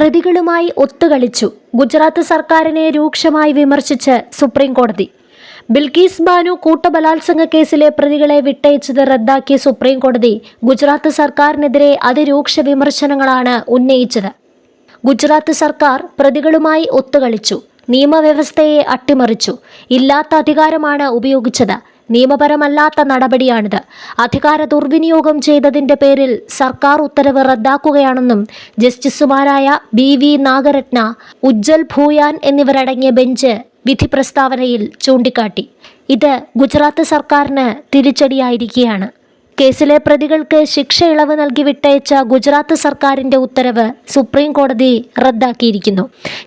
പ്രതികളുമായി ഒത്തുകളിച്ചു. ഗുജറാത്ത് സർക്കാരിനെ രൂക്ഷമായി വിമർശിച്ച് സുപ്രീം കോടതി ബിൽക്കീസ് ബാനു കൂട്ടബലാത്സംഗ കേസിലെ പ്രതികളെ വിട്ടയച്ചത് റദ്ദാക്കിയ സുപ്രീം കോടതി ഗുജറാത്ത് സർക്കാരിനെതിരെ അതിരൂക്ഷ വിമർശനങ്ങളാണ് ഉന്നയിച്ചത്. ഗുജറാത്ത് സർക്കാർ പ്രതികളുമായി ഒത്തുകളിച്ചു. നിയമവ്യവസ്ഥയെ അട്ടിമറിച്ചു. ഇല്ലാത്ത അധികാരമാണ് ഉപയോഗിച്ചത്. നിയമപരമല്ലാത്ത നടപടിയാണിത്. അധികാര ദുർവിനിയോഗം ചെയ്തതിന്റെ പേരിൽ സർക്കാർ ഉത്തരവ് റദ്ദാക്കുകയാണെന്നും ജസ്റ്റിസുമാരായ ബി വി നാഗരത്ന ഉജ്ജൽ ഭൂയാൻ എന്നിവരടങ്ങിയ ബെഞ്ച് വിധി പ്രസ്താവനയിൽ ചൂണ്ടിക്കാട്ടി. ഇത് ഗുജറാത്ത് സർക്കാരിന് തിരിച്ചടിയായിരിക്കുകയാണ്. കേസിലെ പ്രതികൾക്ക് ശിക്ഷ ഇളവ് നൽകി വിട്ടയച്ച ഗുജറാത്ത് സർക്കാരിന്റെ ഉത്തരവ് സുപ്രീം കോടതി റദ്ദാക്കിയിരിക്കുന്നു.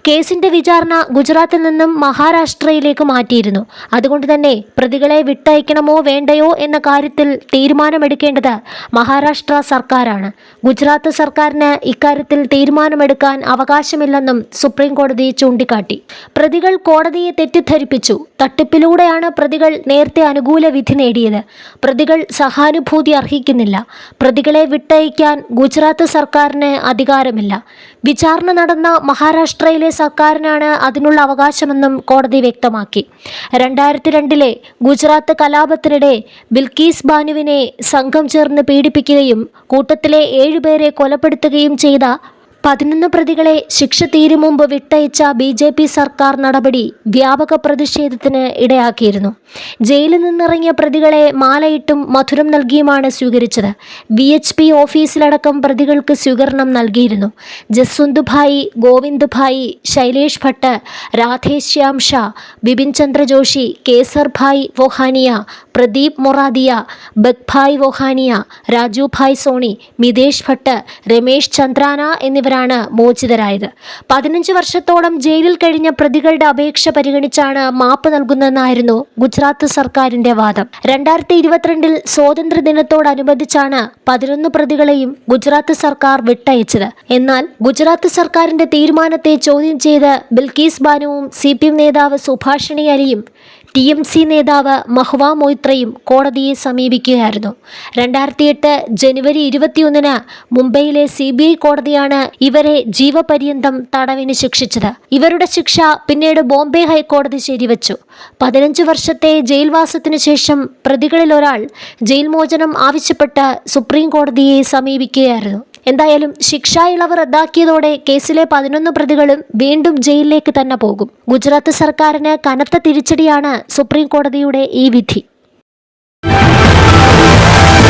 കേസിന്റെ വിചാരണ ഗുജറാത്തിൽ നിന്നും മഹാരാഷ്ട്രയിലേക്ക് മാറ്റിയിരുന്നു. അതുകൊണ്ട് തന്നെ പ്രതികളെ വിട്ടയക്കണമോ വേണ്ടയോ എന്ന കാര്യത്തിൽ തീരുമാനമെടുക്കേണ്ടത് മഹാരാഷ്ട്ര സർക്കാരാണ്. ഗുജറാത്ത് സർക്കാരിന് ഇക്കാര്യത്തിൽ തീരുമാനമെടുക്കാൻ അവകാശമില്ലെന്നും സുപ്രീം കോടതി ചൂണ്ടിക്കാട്ടി. പ്രതികൾ കോടതിയെ തെറ്റിദ്ധരിപ്പിച്ചു. തട്ടിപ്പിലൂടെയാണ് പ്രതികൾ നേരത്തെ അനുകൂല വിധി നേടിയത്. പ്രതികൾ സഹാനുഭൂതി അർഹിക്കുന്നില്ല. പ്രതികളെ വിട്ടയക്കാൻ ഗുജറാത്ത് സർക്കാരിന് അധികാരമില്ല. വിചാരണ നടന്ന മഹാരാഷ്ട്രയിലെ സർക്കാരിനാണ് അതിനുള്ള അവകാശമെന്നും കോടതി വ്യക്തമാക്കി. രണ്ടായിരത്തി രണ്ടിലെ ഗുജറാത്ത് കലാപത്തിനിടെ ബിൽക്കീസ് ബാനുവിനെ സംഘം ചേർന്ന് പീഡിപ്പിക്കുകയും കൂട്ടത്തിലെ ഏഴുപേരെ കൊലപ്പെടുത്തുകയും ചെയ്ത പതിനൊന്ന് പ്രതികളെ ശിക്ഷ തീരും മുമ്പ് വിട്ടയച്ച ബി ജെ പി സർക്കാർ നടപടി വ്യാപക പ്രതിഷേധത്തിന് ഇടയാക്കിയിരുന്നു. ജയിലിൽ നിന്നിറങ്ങിയ പ്രതികളെ മാലയിട്ടും മധുരം നൽകിയുമാണ് സ്വീകരിച്ചത്. വി എച്ച് പി ഓഫീസിലടക്കം പ്രതികൾക്ക് സ്വീകരണം നൽകിയിരുന്നു. ജസ്വന്ത് ഭായി ഗോവിന്ദ് ഭായി ശൈലേഷ് ഭട്ട് രാധേശ്യാം ഷാ ബിപിൻ ചന്ദ്ര ജോഷി കേസർഭായ് വോഹാനിയ പ്രദീപ് മൊറാദിയ ബഗ്ഭായ് വോഹാനിയ രാജുഭായ് സോണി മിതേഷ് ഭട്ട് രമേശ് ചന്ദ്രാന എന്നിവരാണ് മോചിതരായത്. പതിനഞ്ച് വർഷത്തോളം ജയിലിൽ കഴിഞ്ഞ പ്രതികളുടെ അപേക്ഷ പരിഗണിച്ചാണ് മാപ്പ് നൽകുന്നതെന്നായിരുന്നു ഗുജറാത്ത് സർക്കാരിന്റെ വാദം. രണ്ടായിരത്തി ഇരുപത്തിരണ്ടിൽ സ്വാതന്ത്ര്യ ദിനത്തോടനുബന്ധിച്ചാണ് പതിനൊന്ന് പ്രതികളെയും ഗുജറാത്ത് സർക്കാർ വിട്ടയച്ചത്. എന്നാൽ ഗുജറാത്ത് സർക്കാരിന്റെ തീരുമാനത്തെ ചോദ്യം ചെയ്ത് ബിൽക്കീസ് ബാനുവും സി പി എം നേതാവ് സുഭാഷിണി അലിയും ടി എം സി നേതാവ് മഹ്വ മൊയ്ത്രയും കോടതിയെ സമീപിക്കുകയായിരുന്നു. രണ്ടായിരത്തി എട്ട് ജനുവരി ഇരുപത്തിയൊന്നിന് മുംബൈയിലെ സി ബി ഐ കോടതിയാണ് ഇവരെ ജീവപര്യന്തം തടവിന് ശിക്ഷിച്ചത്. ഇവരുടെ ശിക്ഷ പിന്നീട് ബോംബെ ഹൈക്കോടതി ശരിവച്ചു. പതിനഞ്ച് വർഷത്തെ ജയിൽവാസത്തിനു ശേഷം പ്രതികളിൽ ഒരാൾ ജയിൽ മോചനം ആവശ്യപ്പെട്ട് സുപ്രീം കോടതിയെ സമീപിക്കുകയായിരുന്നു. എന്തായാലും ശിക്ഷാ ഇളവ് റദ്ദാക്കിയതോടെ കേസിലെ പതിനൊന്ന് പ്രതികളും വീണ്ടും ജയിലിലേക്ക് തന്നെ പോകും. ഗുജറാത്ത് സർക്കാരിന് കനത്ത തിരിച്ചടിയാണ് സുപ്രീം കോടതിയുടെ ഈ വിധി.